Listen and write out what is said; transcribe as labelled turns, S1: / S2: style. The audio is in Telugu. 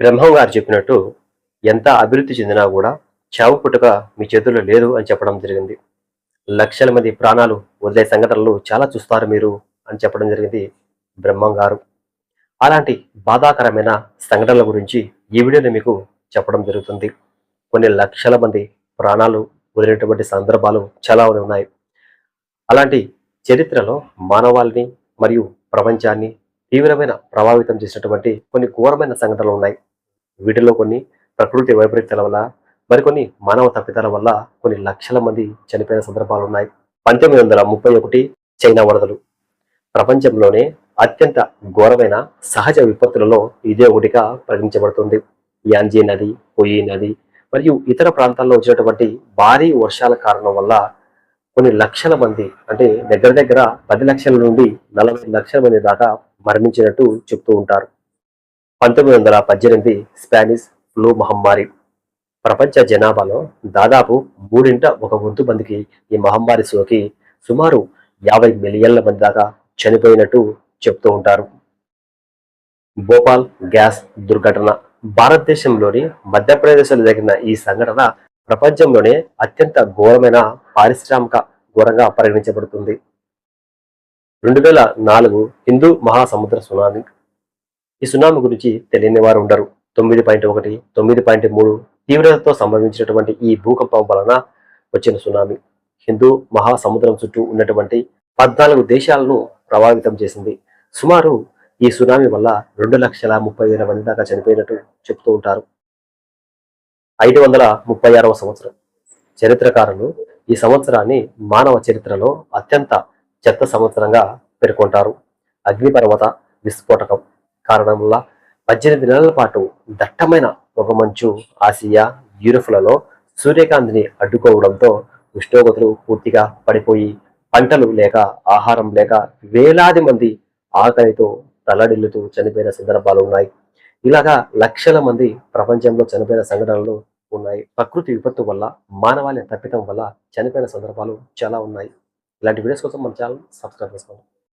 S1: బ్రహ్మం గారు చెప్పినట్టు ఎంత అభివృద్ధి చెందినా కూడా చావు పుట్టుక మీ చేతుల్లో లేదు అని చెప్పడం జరిగింది. లక్షల మంది ప్రాణాలు వదిలే సంఘటనలు చాలా చూస్తారు మీరు అని చెప్పడం జరిగింది బ్రహ్మం గారు. అలాంటి బాధాకరమైన సంఘటనల గురించి ఈ వీడియోలో మీకు చెప్పడం జరుగుతుంది. కొన్ని లక్షల మంది ప్రాణాలు వదిలినటువంటి సందర్భాలు చాలా ఉన్నాయి. అలాంటి చరిత్రలో మానవాళిని మరియు ప్రపంచాన్ని తీవ్రమైన ప్రభావితం చేసినటువంటి కొన్ని ఘోరమైన సంఘటనలు ఉన్నాయి. వీటిలో కొన్ని ప్రకృతి వైపరీత్యాల వల్ల మరికొన్ని మానవ తప్పిదాల వల్ల కొన్ని లక్షల మంది చనిపోయిన సందర్భాలు ఉన్నాయి. పంతొమ్మిది వందల ముప్పై ఒకటి చైనా వరదలు. ప్రపంచంలోనే అత్యంత ఘోరమైన సహజ విపత్తులలో ఇదే ఒకటిగా ప్రకటించబడుతుంది యాంజీ నది పొయ్యి నది మరియు ఇతర ప్రాంతాల్లో వచ్చినటువంటి భారీ వర్షాల కారణం వల్ల కొన్ని లక్షల మంది అంటే దగ్గర దగ్గర పది లక్షల నుండి నలభై లక్షల మంది దాకా మరణించినట్టు చెప్తూ ఉంటారు. పంతొమ్మిది వందల పద్దెనిమిది స్పానిష్ ఫ్లూ మహమ్మారి. ప్రపంచ జనాభాలో దాదాపు మూడింట ఒక వంతు మందికి ఈ మహమ్మారి సోకి సుమారు యాభై మిలియన్ల మంది దాకా చనిపోయినట్టు చెప్తూ ఉంటారు. భోపాల్ గ్యాస్ దుర్ఘటన. భారతదేశంలోని మధ్యప్రదేశ్లో జరిగిన ఈ సంఘటన ప్రపంచంలోనే అత్యంత ఘోరమైన పారిశ్రామిక ఘోరంగా పరిగణించబడుతుంది. రెండు వేల నాలుగు హిందూ మహాసముద్ర సునామీ. ఈ సునామీ గురించి తెలియని వారు ఉండరు. తొమ్మిది పాయింట్ ఒకటి తొమ్మిది పాయింట్ మూడు తీవ్రతతో సంభవించినటువంటి ఈ భూకంపం వలన వచ్చిన సునామీ. హిందూ మహాసముద్రం చుట్టూ ఉన్నటువంటి పద్నాలుగు దేశాలను ప్రభావితం చేసింది. సుమారు ఈ సునామీ వల్ల రెండు లక్షల ముప్పై వేల మంది దాకా చనిపోయినట్టు చెప్తూ ఉంటారు. ఐదు వందల ముప్పై ఆరవ సంవత్సరం. చరిత్రకారులు ఈ సంవత్సరాన్ని మానవ చరిత్రలో అత్యంత చెత్త సంవత్సరంగా పేర్కొంటారు. అగ్నిపర్వత విస్ఫోటకం కారణం వల్ల పద్దెనిమిది నెలల పాటు దట్టమైన పొగమంచు ఆసియా యూరోప్లలో సూర్యకాంతిని అడ్డుకోవడంతో ఉష్ణోగ్రతలు పూర్తిగా పడిపోయి పంటలు లేక ఆహారం లేక వేలాది మంది ఆకలితో తల్లడిల్లుతూ చనిపోయిన సందర్భాలు ఉన్నాయి. ఇలాగా లక్షల మంది ప్రపంచంలో చనిపోయిన సంఘటనలు ఉన్నాయి. ప్రకృతి విపత్తు వల్ల మానవాళి తప్పితం వల్ల చనిపోయిన సందర్భాలు చాలా ఉన్నాయి. ఇలాంటి వీడియోస్ కోసం మన ఛానల్ సబ్స్క్రైబ్ చేసుకోండి.